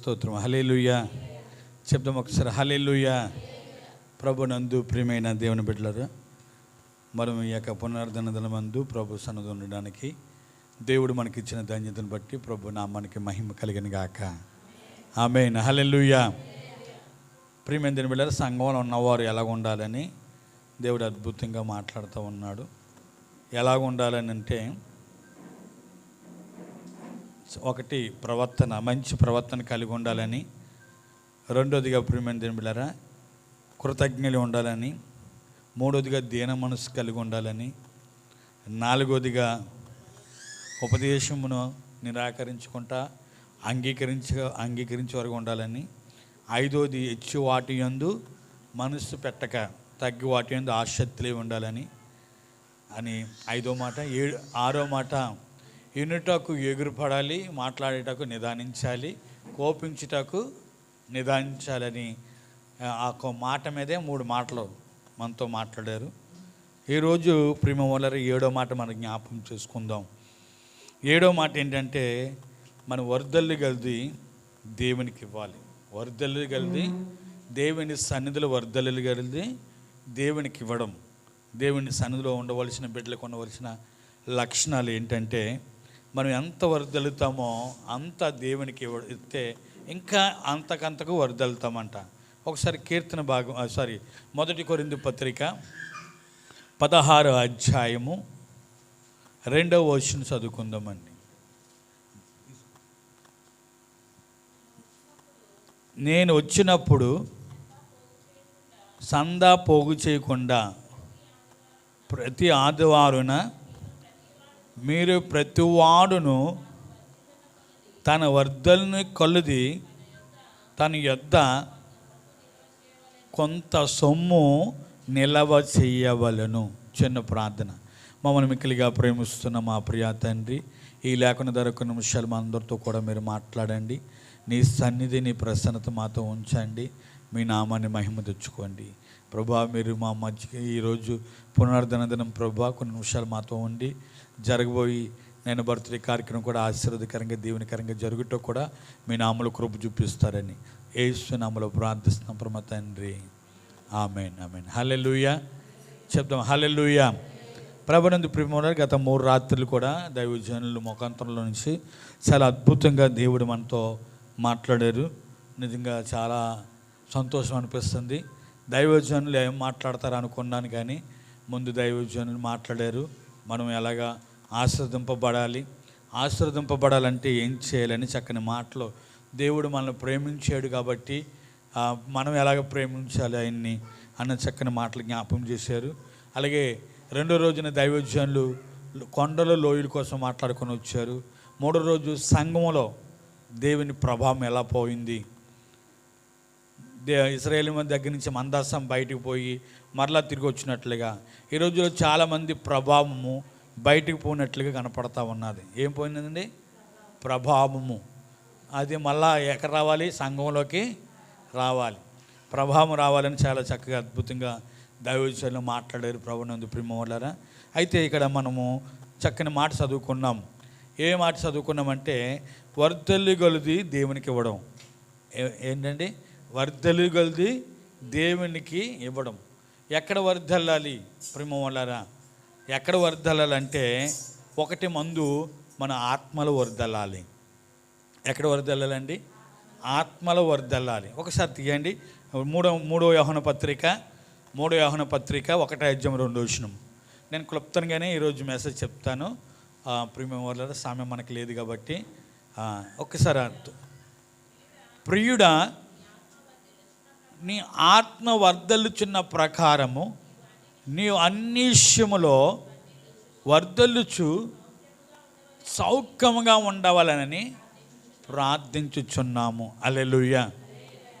స్తోత్రం. హలేలుయ్య చెప్దాం ఒకసారి హలేలుయ్య ప్రభు నందు ప్రియమైన దేవుని బిడ్డలరు మనం ఈ యొక్క పునరుద్ధరణ దినమందు ప్రభు సన్నది ఉండడానికి దేవుడు మనకిచ్చిన ధన్యతను బట్టి ప్రభు నామానికి మహిమ కలిగిన గాక. ఆమె హలెలుయ్య ప్రియమైన దేవుని బిడ్డల సంఘంలో ఉన్నవారు ఎలాగ ఉండాలని దేవుడు అద్భుతంగా మాట్లాడుతూ ఉన్నాడు. ఎలాగ ఉండాలని అంటే ఒకటి ప్రవర్తన మంచి ప్రవర్తన కలిగి ఉండాలని. రెండోదిగా ప్రియమైన దేవుని కృతజ్ఞులు కృతజ్ఞలు ఉండాలని. మూడోదిగా దీన మనసు కలిగి ఉండాలని. నాలుగోదిగా ఉపదేశమును నిరాకరించుకుంటా అంగీకరించ అంగీకరించే వరకు ఉండాలని. ఐదోది హెచ్చు వాటి యందు మనస్సు పెట్టక తగ్గి వాటి యందు ఆసక్తులే ఉండాలని. అని ఐదో మాట ఏడు ఆరో మాట ఎన్నుటకు ఎగురుపడాలి మాట్లాడేటకు నిదానించాలి కోపించుటకు నిదానించాలని ఆ ఒక మాట మీదే మూడు మాటలు మనతో మాట్లాడారు. ఈరోజు ప్రేమ వల్ల ఏడో మాట మనం జ్ఞాపకం చేసుకుందాం. ఏడో మాట ఏంటంటే మన వరదల్లి కలిది దేవునికి ఇవ్వాలి. వరదల్లి కలిది దేవుని సన్నిధిలో వరదల్లి కలిది దేవునికి ఇవ్వడం. దేవుని సన్నిధిలో ఉండవలసిన బిడ్డలకు ఉండవలసిన లక్షణాలు ఏంటంటే మనం ఎంత వరదలుతామో అంత దేవునికి ఇస్తే ఇంకా అంతకంతకు వరదలుతామంట. ఒకసారి కీర్తన భాగం సారీ మొదటి కొరింది పత్రిక పదహారు అధ్యాయము రెండవ వర్షన్ చదువుకుందామండి. నేను వచ్చినప్పుడు సందా పోగు చేయకుండా ప్రతి ఆదివారున మీరు ప్రతి వాడును తన వర్ధల్ని కొలది తన యొద్ద కొంత సొమ్ము నిలవ చేయవలను. చిన్న ప్రార్థన. మమ్మల్ని మిక్కిలిగా ప్రేమిస్తున్న మా ప్రియా తండ్రి ఈ లేకుండా ధరకు నిమిషాలు మా అందరితో కూడా మీరు మాట్లాడండి. నీ సన్నిధి నీ ప్రసన్నత మాతో ఉంచండి. మీ నామాన్ని మహిమ తెచ్చుకోండి. ప్రభా మీరు మా మధ్య ఈరోజు పునరుద్ధరణ దినం ప్రభా కొన్ని నిమిషాలు మాతో ఉండి జరగబోయి నేను బర్త్డే కార్యక్రమం కూడా ఆశీర్వదకరంగా దీవెనకరంగా జరుగుతూ కూడా మీ నామలు కృప చూపిస్తారని ఏసు నామలో ప్రార్థిస్తున్నాం ప్రమ తండ్రి. Amen amen. హల్లెలూయా. చెప్తాం లూయ ప్రభునందు ప్రేమ గత మూడు రాత్రులు కూడా దైవజనులు ముఖాంతరంలో నుంచి చాలా అద్భుతంగా దేవుడు మనతో మాట్లాడారు. నిజంగా చాలా సంతోషం అనిపిస్తుంది. దైవజనులు ఏం మాట్లాడతారు అనుకున్నాను కానీ ముందు దైవజనులు మాట్లాడారు. మనం ఎలాగా ఆశ్రదింపబడాలి. ఆశ్రదింపబడాలంటే ఏం చేయాలని చక్కని మాటలు దేవుడు మనల్ని ప్రేమించాడు కాబట్టి మనం ఎలాగ ప్రేమించాలి ఆయన్ని అన్న చక్కని మాటలు జ్ఞాపం చేశారు. అలాగే రెండో రోజున దైవజనులు కొండల లోయల కోసం మాట్లాడుకొని వచ్చారు. మూడో రోజు సంఘములో దేవుని ప్రభావం ఎలా పోయింది? దే ఇస్రాయేల్ మంది దగ్గర నుంచి మందాసం బయటికి పోయి మరలా తిరిగి వచ్చినట్లుగా. ఈ చాలామంది ప్రభావము బయటికి పోయినట్లుగా కనపడతా ఉన్నది. ఏం పోయిందండి ప్రభావము. అది మళ్ళా ఎక్కడ రావాలి? సంఘంలోకి రావాలి. ప్రభావం రావాలని చాలా చక్కగా అద్భుతంగా దైవజనులు మాట్లాడారు ప్రభునందు ప్రేమ వాళ్ళరా అయితే ఇక్కడ మనము చక్కని మాట చదువుకున్నాం. ఏ మాట చదువుకున్నామంటే వర్ధల్లి గొలిది దేవునికి ఇవ్వడం. ఏ- ఏంటండి? వర్ధల్లి గొలిది దేవునికి ఇవ్వడం. ఎక్కడ వర్ధల్లాలి ప్రేమ ఎక్కడ వరదలాలంటే ఒకటి మందు మన ఆత్మలు వరదలాలి. ఎక్కడ వరదల్లాలండి ఆత్మలు వరదల్లాలి ఒకసారి తీయండి. మూడో మూడో యోహన పత్రిక మూడో యోహన పత్రిక ఒకటే అధ్యాయం రెండు వచ్చినం నేను క్లుప్తంగానే ఈరోజు మెసేజ్ చెప్తాను. ప్రీమియం వల్ల సామ్యం మనకి లేదు కాబట్టి ఒక్కసారి అర్థం ప్రియుడా నీ ఆత్మ వర్ధలుచున్న ప్రకారము నీవు అన్ని విషయములో వర్ధల్లుచు సౌఖ్యముగా ఉండవాలనని ప్రార్థించుచున్నాము. అలెలుయ్య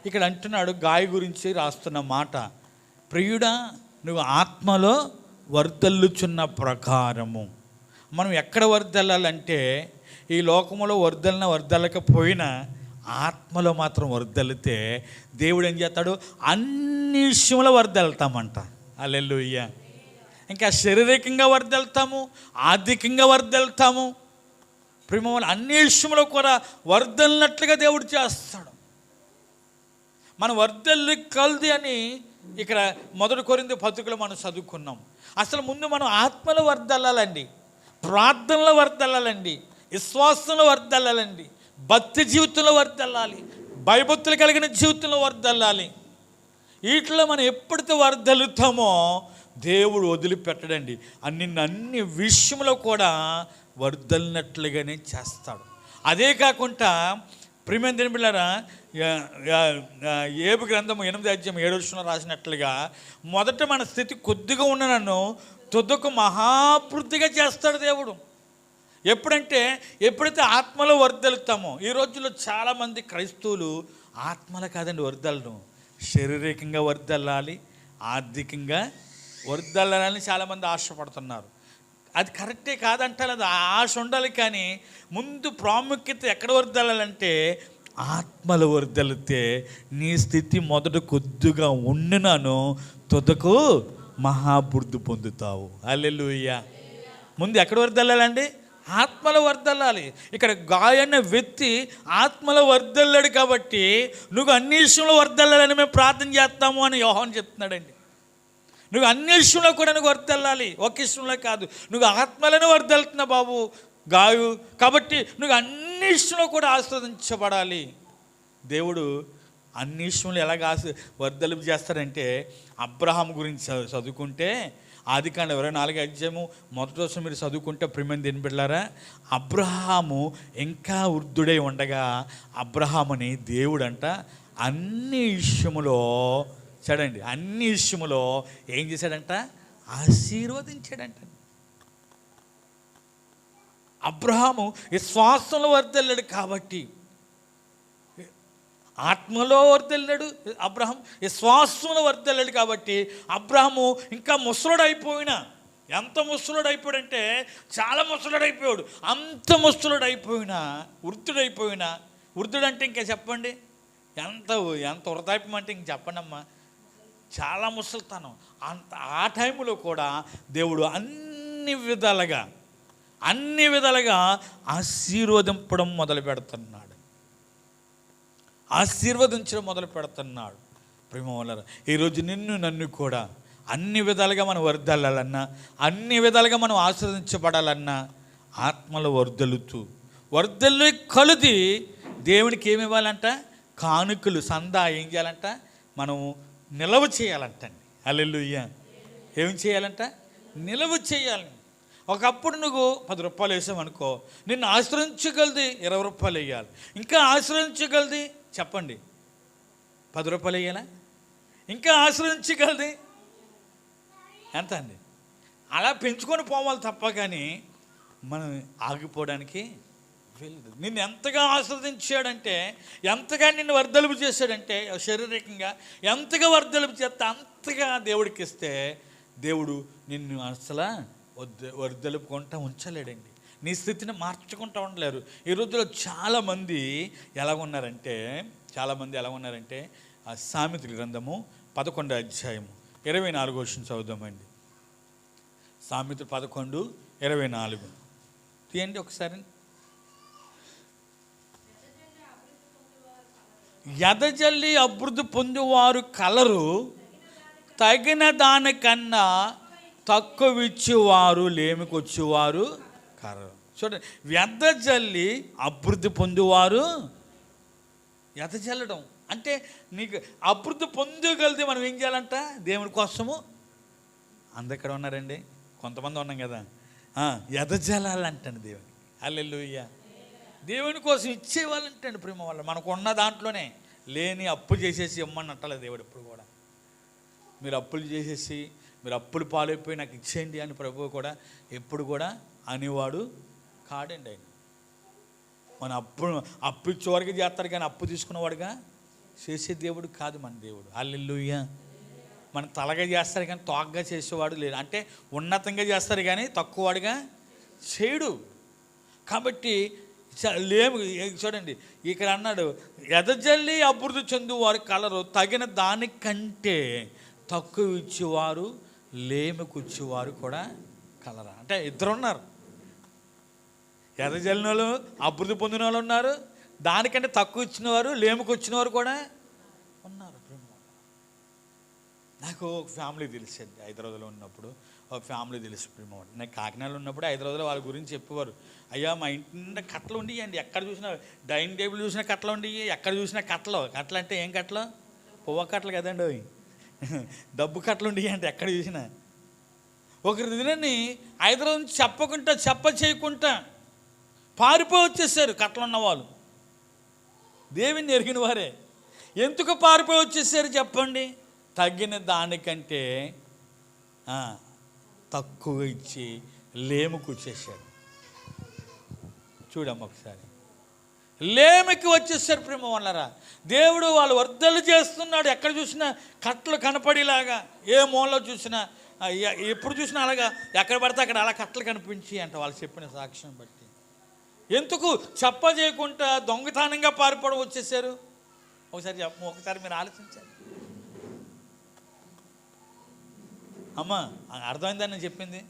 ఇక్కడ అంటున్నాడు గాయ గురించి రాస్తున్న మాట. ప్రియుడా నువ్వు ఆత్మలో వర్ధల్లుచున్న ప్రకారము. మనం ఎక్కడ వర్ధల్లాలంటే ఈ లోకములో వర్ధలిన వర్ధలకపోయినా ఆత్మలో మాత్రం వర్ధలితే దేవుడు ఏం చేస్తాడు? అన్ని విషయంలో వర్ధలుతామంట. అల్లెలుయ్య ఇంకా శారీరకంగా వర్ధలుతాము ఆర్థికంగా వర్ధలుతాము ప్రేమ అన్ని విషయంలో కూడా వర్ధలినట్లుగా దేవుడు చేస్తాడు. మన వర్ధల్లి కలది అని ఇక్కడ మొదటి కొరింది పత్రికలు మనం చదువుకున్నాం. అసలు ముందు మనం ఆత్మలో వర్దల్లాలండి ప్రార్థనలో వర్దల్లాలండి విశ్వాసంలో వర్దల్లాలండి భక్తి జీవితంలో వర్దల్లాలి భయభక్తులు కలిగిన జీవితంలో వర్దల్లాలి వీటిలో మనం ఎప్పుడైతే వర్ధలుతామో దేవుడు వదిలిపెట్టడండి. అన్ని అన్ని విషయంలో కూడా వర్ధలినట్లుగానే చేస్తాడు. అదే కాకుండా ప్రిమేంద్ర బిళ్ళారా ఏబు గ్రంథము ఎనిమిది అధ్యాయం ఏడు విషయంలో రాసినట్లుగా మొదట మన స్థితి కొద్దిగా ఉన్న నన్ను తుదకు మహాపృతిగా చేస్తాడు దేవుడు. ఎప్పుడంటే ఎప్పుడైతే ఆత్మలో వర్ధలుతామో ఈ రోజుల్లో చాలామంది క్రైస్తవులు ఆత్మల కాదండి వర్ధలను. శారీరకంగా వర్ధల్లాలి ఆర్థికంగా వర్దల్లాలని చాలామంది ఆశపడుతున్నారు. అది కరెక్టే కాదంటారు అది ఆశ ఉండాలి కానీ ముందు ప్రాముఖ్యత ఎక్కడ వర్దల్లాలంటే ఆత్మలు వర్ధలితే నీ స్థితి మొదట కొద్దిగా ఉండినాను తుదకు మహాబుద్ధి పొందుతావు. అల్లెలుయ్య ముందు ఎక్కడ వర్దల్లాలండి? ఆత్మల వర్దల్లాలి ఇక్కడ గాయన్న వ్యక్తి ఆత్మల వర్దల్లాడు కాబట్టి నువ్వు అన్ని విషయంలో వర్దల్లాలని మేము ప్రార్థన చేస్తాము అని యోహన్ చెప్తున్నాడండి. నువ్వు అన్ని విషయంలో కూడా నువ్వు వర్దల్లాలి. ఒక విషయంలో కాదు. నువ్వు ఆత్మలను వర్దలుతున్నా బాబు గాయు కాబట్టి నువ్వు అన్ని విషయంలో కూడా ఆస్వాదించబడాలి. దేవుడు అన్ని విషయంలో ఎలాగ ఆశ వర్ధలింపు చేస్తారంటే అబ్రహాం గురించి చదువుకుంటే ఆది కాండ ఇరవై నాలుగు అధ్యాయము మొదటి రోజు మీరు చదువుకుంటే ప్రిమని దీని బిడ్డారా అబ్రహాము ఇంకా వృద్ధుడై ఉండగా అబ్రహాముని దేవుడంట అన్ని విషయములో చూడండి అన్ని విషయములో ఏం చేశాడంట? ఆశీర్వదించాడంట. అబ్రహాము విశ్వాసంలో వర్దెళ్ళాడు కాబట్టి ఆత్మలో వర్దెళ్ళాడు అబ్రహం విశ్వాసంలో వర్దెళ్ళాడు కాబట్టి అబ్రహము ఇంకా ముసలుడు అయిపోయినా ఎంత ముసలుడు అయిపోయాడంటే చాలా ముసలుడు అయిపోయాడు అంత ముసలుడు అయిపోయినా వృద్ధుడైపోయినా. వృద్ధుడంటే ఇంకా చెప్పండి. ఎంత ఎంత వృధాయిపం అంటే ఇంక చెప్పండి అమ్మా చాలా ముసలితనం. అంత ఆ టైంలో కూడా దేవుడు అన్ని విధాలుగా అన్ని విధాలుగా ఆశీర్వదింపడం మొదలు పెడుతున్నాడు ఆశీర్వదించడం మొదలు పెడుతున్నాడు. ప్రేమ వల్ల ఈరోజు నిన్ను నన్ను కూడా అన్ని విధాలుగా మనం వర్దలాలన్నా అన్ని విధాలుగా మనం ఆశ్రదించబడాలన్నా ఆత్మలో వర్దలుతూ వర్దలు కలుది దేవునికి ఏమి ఇవ్వాలంట? కానుకలు సందా ఏం చేయాలంట? మనం నిలవ చేయాలంటండి. అల్లెలుయ్య ఏం చేయాలంట? నిలవ చేయాలి ఒకప్పుడు నువ్వు పది రూపాయలు వేసామనుకో నిన్ను ఆశ్రయించగలది ఇరవై రూపాయలు వేయాలి. ఇంకా ఆశ్రయించగలది చెప్పండి. పది రూపాయలు వేయాలా ఇంకా ఆశ్రయించగలది? ఎంత అండి? అలా పెంచుకొని పోవాలి తప్ప కానీ మనం ఆగిపోవడానికి వెళ్ళదు నిన్ను ఎంతగా ఆస్వాదించాడంటే ఎంతగా నిన్ను వర్ధలుపు చేశాడంటే శారీరకంగా ఎంతగా వర్ధలుపు చేస్తే అంతగా దేవుడికి ఇస్తే దేవుడు నిన్ను అసలు వద్ద వర్ధలుపుకుంటా ఉంచలేడండి. నీ స్థితిని మార్చుకుంటూ ఉండలేరు. ఈ రోజుల్లో చాలామంది ఎలా ఉన్నారంటే చాలామంది ఎలా ఉన్నారంటే ఆ సామెతల గ్రంథము పదకొండు అధ్యాయము ఇరవై నాలుగు వచ్చిన చదువుదామండి. సామెతలు పదకొండు ఇరవై నాలుగు. తీయండి ఒకసారి. ఎదజల్లి అభివృద్ధి పొందేవారు కలరు తగిన దానికన్నా తక్కువ ఇచ్చేవారు లేమికొచ్చేవారు కలరు. చూడండి వెదజల్లి అభివృద్ధి పొందేవారు ఎదజల్లడం అంటే నీకు అభివృద్ధి పొందగలిగితే మనం ఏం చేయాలంట? దేవుని కోసము అందక్కడ ఉన్నారండి? కొంతమంది ఉన్నాం కదా. ఆ, ఎదజలాలంటండి దేవుని అల్లెలుయ్య దేవుని కోసం ఇచ్చేవాళ్ళంటండి ప్రేమ వాళ్ళు. మనకు ఉన్న దాంట్లోనే లేని అప్పు చేసేసి ఇమ్మని అంటలేదు దేవుడు ఎప్పుడు కూడా. మీరు అప్పులు చేసేసి మీరు అప్పులు పాలైపోయి నాకు ఇచ్చేయండి అని ప్రభువు కూడా ఎప్పుడు కూడా అనేవాడు కాడండి ఆయన. మన అప్పు అప్పు ఇచ్చేవాడికి చేస్తారు కానీ అప్పు తీసుకున్నవాడుగా చేసే దేవుడు కాదు మన దేవుడు. అల్లెల్లుయ్య మన తలగా చేస్తారు కానీ తోగ్గా చేసేవాడు లేడు. అంటే ఉన్నతంగా చేస్తారు కానీ తక్కువవాడుగా చేయడు. కాబట్టి చ- లేము చూడండి ఇక్కడ అన్నాడు ఎదజల్లి అభివృద్ధి చెందువారు కలరు తగిన దానికంటే తక్కువ ఇచ్చేవారు లేమికొచ్చేవారు కూడా కలరా. అంటే ఇద్దరు ఉన్నారు ఎదజల్లిన వాళ్ళు అభివృద్ధి పొందిన వాళ్ళు ఉన్నారు. దానికంటే తక్కువ ఇచ్చిన వారు లేముకు వచ్చిన వారు కూడా ఉన్నారు నాకు ఒక ఫ్యామిలీ తెలిసింది హైదరాబాద్లో ఉన్నప్పుడు. ఒక ఫ్యామిలీ తెలుసు ప్రేమ నేను కాకినాడలో ఉన్నప్పుడు హైదరాబాద్లో వాళ్ళ గురించి చెప్పేవారు. అయ్యా మా ఇంటి నిండా కట్టలు ఉండియండి ఎక్కడ చూసినా డైనింగ్ టేబుల్ చూసినా కట్టలు ఉండేవి ఎక్కడ చూసినా కట్టలు. కట్టలు అంటే ఏం కట్టలు? పువ్వ కట్టలు కదండి అవి డబ్బు కట్టలు ఉండియండి ఎక్కడ చూసినా. ఒకరి దినని హైదరాబాద్ నుంచి చెప్పకుండా చెప్ప చేయకుండా పారిపోయి వచ్చేసారు కట్లున్న వాళ్ళు దేవుని ఎరిగిన వారే. ఎందుకు పారిపోయి వచ్చేసారు చెప్పండి? తగ్గిన దానికంటే తక్కువ ఇచ్చి లేముకు వచ్చేసాడు. చూడమ్మ ఒకసారి. లేమికి వచ్చేసారు ప్రేమ వాళ్ళరా దేవుడు వాళ్ళు వర్ధలు చేస్తున్నాడు. ఎక్కడ చూసినా కట్టలు కనపడేలాగా ఏ మూలలో చూసినా ఎప్పుడు చూసినా అలాగా ఎక్కడ పడితే అక్కడ అలా కట్టలు కనిపించి అంట వాళ్ళు చెప్పిన సాక్ష్యం బట్టి. ఎందుకు చెప్పజేయకుండా దొంగతనంగా పారిపోవడం వచ్చేసారు? ఒకసారి చెప్ప ఒకసారి మీరు ఆలోచించారు అమ్మా అర్థమైందని నేను చెప్పింది?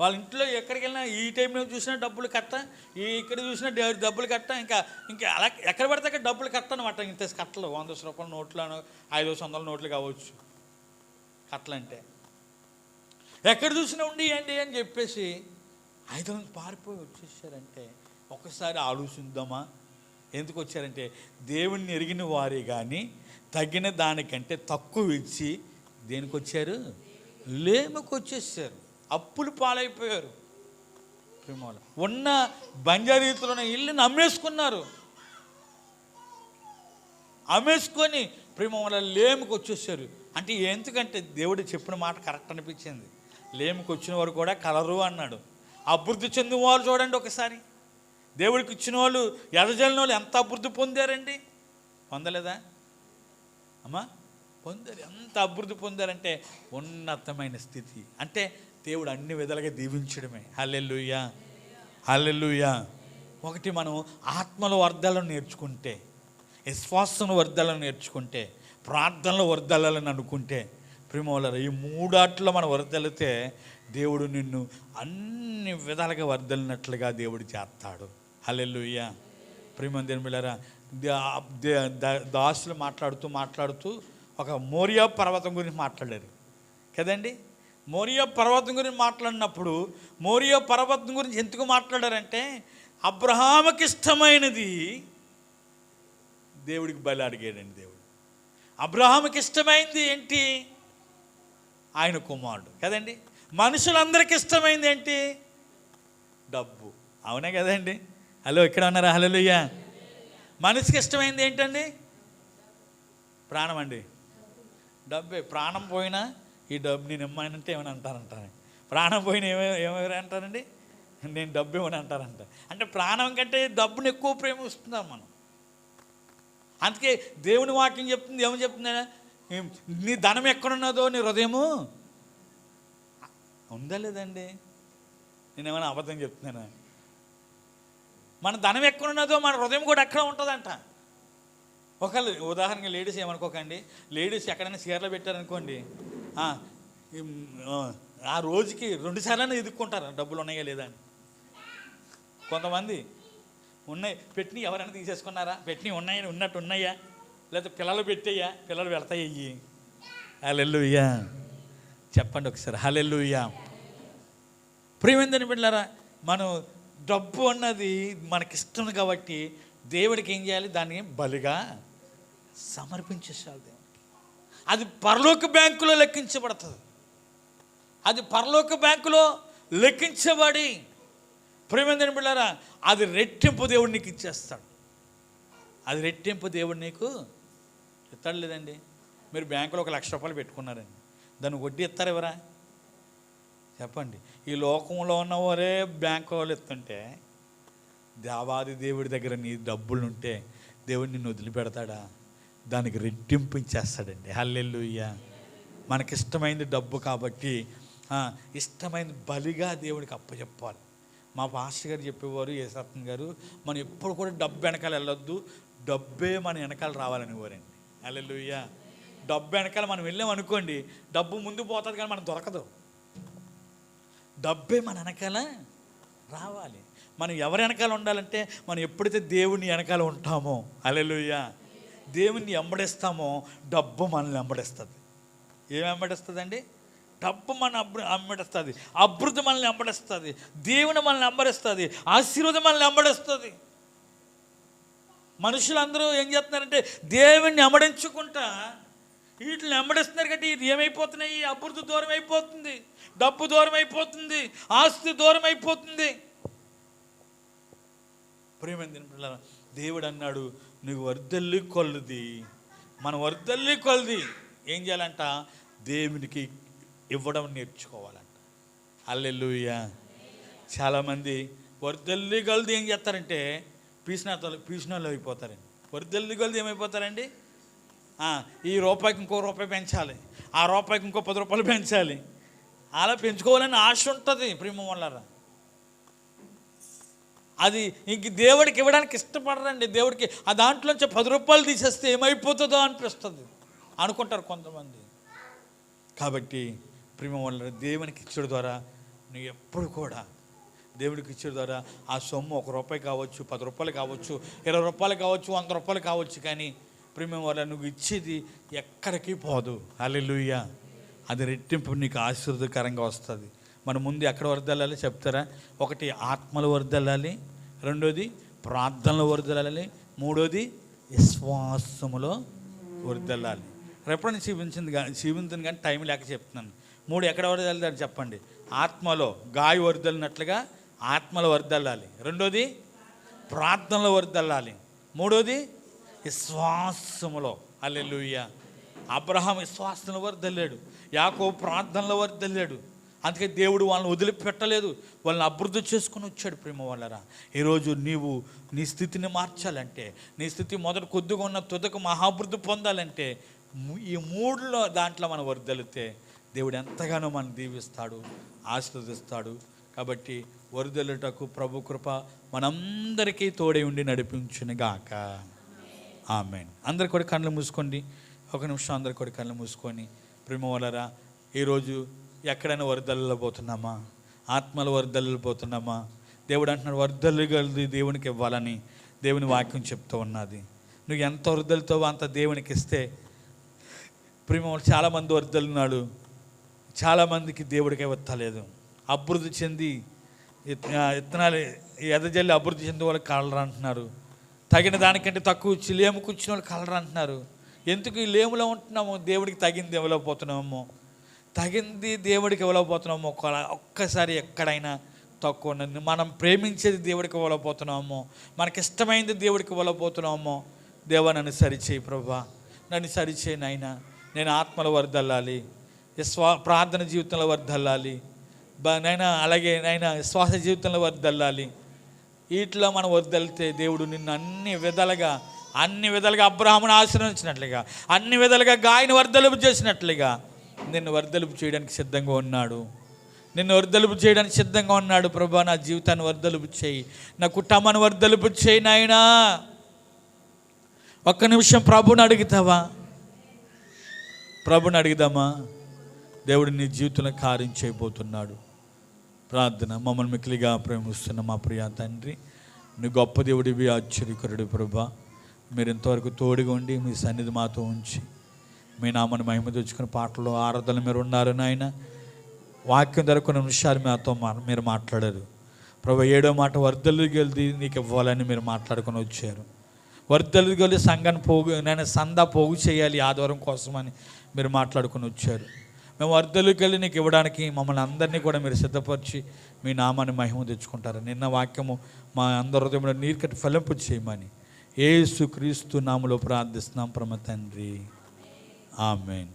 వాళ్ళ ఇంట్లో ఎక్కడికి వెళ్ళినా ఈ టైంలో చూసినా డబ్బులు కట్ట ఈ ఇక్కడ చూసినా డబ్బులు కట్ట ఇంకా ఇంకా అలా ఎక్కడ పడితే అక్కడ డబ్బులు కట్టనమాట. ఇంత కట్టలు వంద రూపాయల నోట్లను ఐదు వందల నోట్లు కావచ్చు. కట్టలంటే. ఎక్కడ చూసినా ఉండి ఏంటి అని చెప్పేసి ఐదు వందలు పారిపోయి వచ్చేసారంటే ఒకసారి ఆలోచిద్దామా? ఎందుకు వచ్చారంటే దేవుణ్ణి ఎరిగిన వారే కానీ తగిన దానికంటే తక్కువ ఇచ్చి దేనికి వచ్చారు? లేముకు వచ్చేసారు. అప్పులు పాలైపోయారు. ప్రేమల ఉన్న బంజారీతులు ఉన్న ఇల్లుని అమ్మేసుకున్నారు. అమ్మేసుకొని ప్రేమ వల్ల లేముకు వచ్చేసారు. అంటే ఎందుకంటే దేవుడు చెప్పిన మాట కరెక్ట్ అనిపించింది. లేముకు వచ్చిన వారు కూడా కలరు అన్నాడు. అభివృద్ధి చెందిన వాళ్ళు చూడండి ఒకసారి. దేవుడికి ఇచ్చిన వాళ్ళు ఎదజలిన వాళ్ళు ఎంత అభివృద్ధి పొందారండి? పొందలేదా? అమ్మా పొందారు. ఎంత అభివృద్ధి పొందారంటే ఉన్నతమైన స్థితి. అంటే దేవుడు అన్ని విధాలుగా దీవించడమే. హల్లెలూయా. హల్లెలూయా. ఒకటి మనం ఆత్మల వర్ధాలను నేర్చుకుంటే విశ్వాసం వర్ధాలను నేర్చుకుంటే ప్రార్థనలో వర్ధాలని అనుకుంటే ప్రిమోలర్ ఈ మూడాట్లో మనం వరదలితే దేవుడు నిన్ను అన్ని విధాలుగా వర్ధలినట్లుగా దేవుడు చేస్తాడు. హల్లెలూయా. ప్రేమందిన పిల్లరా దాసులు మాట్లాడుతూ మాట్లాడుతూ ఒక మోరియా పర్వతం గురించి మాట్లాడారు. కదండి? మోరియా పర్వతం గురించి మాట్లాడినప్పుడు మోరియా పర్వతం గురించి ఎందుకు మాట్లాడారంటే అబ్రహాముకి ఇష్టమైనది దేవుడికి బలి అడిగాడండి దేవుడు. అబ్రహాముకి ఇష్టమైంది ఏంటి? ఆయన కుమారుడు. కదండి? మనుషులందరికి ఇష్టమైంది ఏంటి? డబ్బు. అవునా కదండి. హలో ఇక్కడ ఉన్నారా హలోయ్యా మనిషికి ఇష్టమైంది ఏంటండి? ప్రాణం అండి డబ్బే. ప్రాణం పోయినా ఈ డబ్బు నేను ఇమ్మానంటే ఏమని అంటారంట? ప్రాణం పోయిన ఏమే ఏమైనా అంటారండి? నేను డబ్బు ఇవ్వని అంటారంట? అంటే ప్రాణం కంటే డబ్బుని ఎక్కువ ప్రేమిస్తున్నాం మనం. అందుకే దేవుని వాక్యం చెప్తుంది ఏమని చెప్తుందా నీ ధనం ఎక్కడున్నదో నీ హృదయము ఉందా లేదండి? నేను ఏమైనా అబద్ధం చెప్తున్నానా? మన ధనం ఎక్కడున్నదో మన హృదయం కూడా ఎక్కడ ఉంటుందంట. ఒకళ్ళు ఉదాహరణకి లేడీస్ ఏమనుకోకండి. లేడీస్ ఎక్కడైనా చీరలు పెట్టారనుకోండి ఆ, రోజుకి రెండు సార్లు ఎదుక్కుంటారు. డబ్బులు ఉన్నాయా లేదా అని. కొంతమంది ఉన్నాయి. పెట్టిన ఎవరైనా తీసేసుకున్నారా? పెట్టిన ఉన్నాయా? ఉన్నట్టు ఉన్నాయా? లేకపోతే పిల్లలు పెట్టేయా? పిల్లలు పెడతాయి హలెల్లుయ్యా చెప్పండి ఒకసారి. హలెల్లుయ్యా ప్రియమేందని బిడ్డారా మనం డబ్బు అన్నది మనకిష్టం కాబట్టి దేవుడికి ఏం చేయాలి? దాన్ని బలిగా సమర్పించేసాలి దేవుడికి అది పరలోక బ్యాంకులో లెక్కించబడుతుంది. అది పరలోక బ్యాంకులో లెక్కించబడి ప్రేమేందని బిళ్ళారా అది రెట్టింపు దేవుడు నీకు ఇచ్చేస్తాడు. అది రెట్టింపు దేవుడు నీకు ఇస్తాడు లేదండి మీరు బ్యాంకులో ఒక లక్ష రూపాయలు పెట్టుకున్నారండి. దాన్ని వడ్డీ ఇస్తారు ఎవరా? చెప్పండి. ఈ లోకంలో ఉన్నవారే బ్యాంక్ వాళ్ళు ఇస్తుంటే దేవాది దేవుడి దగ్గర నీ డబ్బులు ఉంటే దేవుడు నిన్ను వదిలిపెడతాడా? దానికి రెట్టింపు ఇచ్చేస్తాడండి. హల్లెలూయ్య మనకిష్టమైంది డబ్బు కాబట్టి ఇష్టమైన బలిగా దేవుడికి అప్పచెప్పాలి మా పాస్టర్ గారు చెప్పేవారు ఏసత్న గారు మనం ఎప్పుడు కూడా డబ్బు వెనకాల వెళ్ళొద్దు డబ్బే మన వెనకాల రావాలని వారండి హల్లెలూయ్య డబ్బు వెనకాల మనం వెళ్ళాం అనుకోండి డబ్బు ముందు పోతుంది కానీ మనం దొరకదు. డబ్బే మన వెనకాల రావాలి. మనం ఎవరి వెనకాల ఉండాలంటే మనం ఎప్పుడైతే దేవుని వెనకాల ఉంటామో అలెలుయ్య దేవుణ్ణి ఎంబడిస్తామో డబ్బు మనల్ని ఎంబడిస్తుంది ఏం వెంబడిస్తుందండి? డబ్బు మన అబ్బు అమ్మడిస్తుంది అభివృద్ధి మనల్ని వెంబడిస్తుంది. దేవుని మనల్ని వెంబడిస్తుంది. ఆశీర్వాదం మనల్ని వెంబడిస్తుంది. మనుషులందరూ ఏం చేస్తున్నారంటే దేవుణ్ణి అమడించుకుంటా వీటిని వెంబడిస్తున్నారు కాబట్టి ఇది ఏమైపోతున్నాయి? అభివృద్ధి దూరం అయిపోతుంది. డబ్బు దూరం అయిపోతుంది. ఆస్తి దూరం అయిపోతుంది. ప్రేమైన పిల్లల దేవుడు అన్నాడు నువ్వు వర్దల్లి కొలది. మన వర్దల్లి కొలది. ఏం చేయాలంట? దేవునికి ఇవ్వడం నేర్చుకోవాలంట. అల్లెలుయ్య చాలామంది వర్దల్లి కొలది ఏం చేస్తారంటే పీసినతో పీసిన వాళ్ళు అయిపోతారండి. వర్దల్లి కొలది ఏమైపోతారండి? ఈ రూపాయికి ఇంకో రూపాయి పెంచాలి. ఆ రూపాయికి ఇంకో పది రూపాయలు పెంచాలి. అలా పెంచుకోవాలని ఆశ ఉంటుంది ప్రేమ వల్లరా అది ఇంక దేవుడికి ఇవ్వడానికి ఇష్టపడరండి. దేవుడికి ఆ దాంట్లోంచి పది రూపాయలు తీసేస్తే ఏమైపోతుందో అనిపిస్తుంది. అనుకుంటారు కొంతమంది. కాబట్టి ప్రేమ వల్ల దేవునికి ఇచ్చడం ద్వారా నువ్వు ఎప్పుడు కూడా దేవుడికి ఇచ్చడం ద్వారా ఆ సొమ్ము ఒక రూపాయి కావచ్చు పది రూపాయలు కావచ్చు ఇరవై రూపాయలు కావచ్చు వంద రూపాయలు కావచ్చు కానీ ప్రేమ వల్ల నువ్వు ఇచ్చేది ఎక్కడికి పోదు. అల్లెలుయ్య అది రెట్టింపు నీకు ఆశీర్వదకరంగా వస్తుంది. మన ముందు ఎక్కడ వరదలాలి చెప్తారా? ఒకటి ఆత్మల వరదలాలి రెండోది ప్రార్థనలు వరదలాలి మూడోది విశ్వాసములో వరదలాలి రెఫరెన్స్ చూపించింది కానీ చూపించింది కానీ టైం లేక చెప్తున్నాను. మూడు ఎక్కడ వరదలాలి చెప్పండి. ఆత్మలో గాయ వరదలినట్లుగా ఆత్మలు వరదల్లాలి రెండోది ప్రార్థనలు వరదల్లాలి మూడోది విశ్వాసములో. అల్లెలుయ్య అబ్రహాం విశ్వాసంలో తెల్లాడు యాకో ప్రార్థనలో తెల్లాడు అందుకే దేవుడు వాళ్ళని వదిలిపెట్టలేదు. వాళ్ళని అభివృద్ధి చేసుకుని వచ్చాడు ప్రేమ వాళ్ళరా ఈరోజు నీవు నీ స్థితిని మార్చాలంటే నీ స్థితి మొదట కొద్దిగా ఉన్న తుదకు మహాభివృద్ధి పొందాలంటే ఈ మూడులో దాంట్లో మనం వరదలితే దేవుడు ఎంతగానో మనం దీవిస్తాడు ఆశీర్వదిస్తాడు. కాబట్టి వరదలుటకు ప్రభు కృప మనందరికీ తోడై ఉండి నడిపించును గాక ఆమెన్. అందరు కూడా కళ్ళు మూసుకోండి. ఒక నిమిషం అందరు కూడా కళ్ళు మూసుకొని ప్రేమ వలరా ఈరోజు ఎక్కడైనా వరదల్లో పోతున్నామా? ఆత్మల వరదల్లో పోతున్నామా? దేవుడు అంటున్నాడు వరదలు కలిది దేవునికి ఇవ్వాలని దేవుని వాక్యం చెప్తూ ఉన్నది. నువ్వు ఎంత వరదలతో అంత దేవునికి ఇస్తే ప్రేమ చాలామంది చాలామంది వరదలున్నాడు చాలామందికి దేవుడికి వత్తలేదు. అభివృద్ధి చెంది ఇత్- ఇత్తనాలు ఎదజల్లి అభివృద్ధి చెంది వాళ్ళకి కాలరా అంటున్నారు. తగిన దానికంటే తక్కువ ఇచ్చి లేము కూర్చుని వాళ్ళు కలరు అంటున్నారు. ఎందుకు ఈ లేములో ఉంటున్నాము? దేవుడికి తగింది ఇవ్వలేకపోతున్నామో. తగింది దేవుడికి ఇవ్వలేకపోతున్నామో. ఒక్క- ఒక్కసారి ఎక్కడైనా తక్కువ ఉన్నది. మనం ప్రేమించేది దేవుడికి ఇవ్వలేకపోతున్నామో. మనకి ఇష్టమైంది దేవుడికి ఇవ్వలేకపోతున్నామో. దేవా నన్ను సరిచేయి ప్రభా. నన్ను సరిచేయి నాయన. నేను ఆత్మల వరదల్లాలి స్వా ప్రార్థన జీవితంలో వరదల్లాలి నైనా అలాగే నైనా శ్వాస జీవితంలో వరదల్లాలి వీటిలో మనం వద్దలితే దేవుడు నిన్ను అన్ని విధాలుగా అన్ని విధాలుగా అబ్రాహ్మను ఆశ్రయించినట్లుగా అన్ని విధాలుగా గాయని వర్ధలుపు చేసినట్లుగా నిన్ను వర్ధలుపు చేయడానికి సిద్ధంగా ఉన్నాడు. నిన్ను వర్ధలుపు చేయడానికి సిద్ధంగా ఉన్నాడు. ప్రభా నా జీవితాన్ని వర్ధలుపు చేయి. నా కుటుంబాన్ని వర్ధలుపు చేయి నాయనా. ఒక్క నిమిషం ప్రభుని అడుగుతావా? ప్రభుని అడుగుదామా? దేవుడు నీ జీవితంలో కార్యం చేయబోతున్నాడు. ప్రార్థన. మమ్మల్ని మిక్కిలిగా ప్రేమిస్తున్న మా ప్రియ తండ్రి నీ గొప్ప దేవుడివి ఆశ్చర్యకరుడు ప్రభా. మీరు ఇంతవరకు తోడుగా ఉండి మీ సన్నిధి మాతో ఉంచి మీ నామని మహిమ తెచ్చుకుని పాటలు ఆరాధనలు మీరు ఉన్నారు నాయన. వాక్యం ధర కొన్ని నిమిషాలు మాతో మా- మీరు మాట్లాడారు. ప్రభా ఏడో మాట వర్ధలు గెలిది నీకు ఇవ్వాలని మీరు మాట్లాడుకొని వచ్చారు. వర్ధలు గెలి సంఘాన్ని పోగు నేను సందా పోగు చేయాలి ఆదివారం కోసమని మీరు మాట్లాడుకొని వచ్చారు. మేము వర్ధలుకి వెళ్ళి నీకు ఇవ్వడానికి మమ్మల్ని అందరినీ కూడా మీరు సిద్ధపరిచి మీ నామాన్ని మహిమ తెచ్చుకుంటారు. నిన్న వాక్యము మా అందరి హృదయంలో నీరు కట్టి ఫలింపు చేయమని ఏసు క్రీస్తు నామలో ప్రార్థిస్తున్నాం. ప్రమ తండ్రి. ఆమెన్.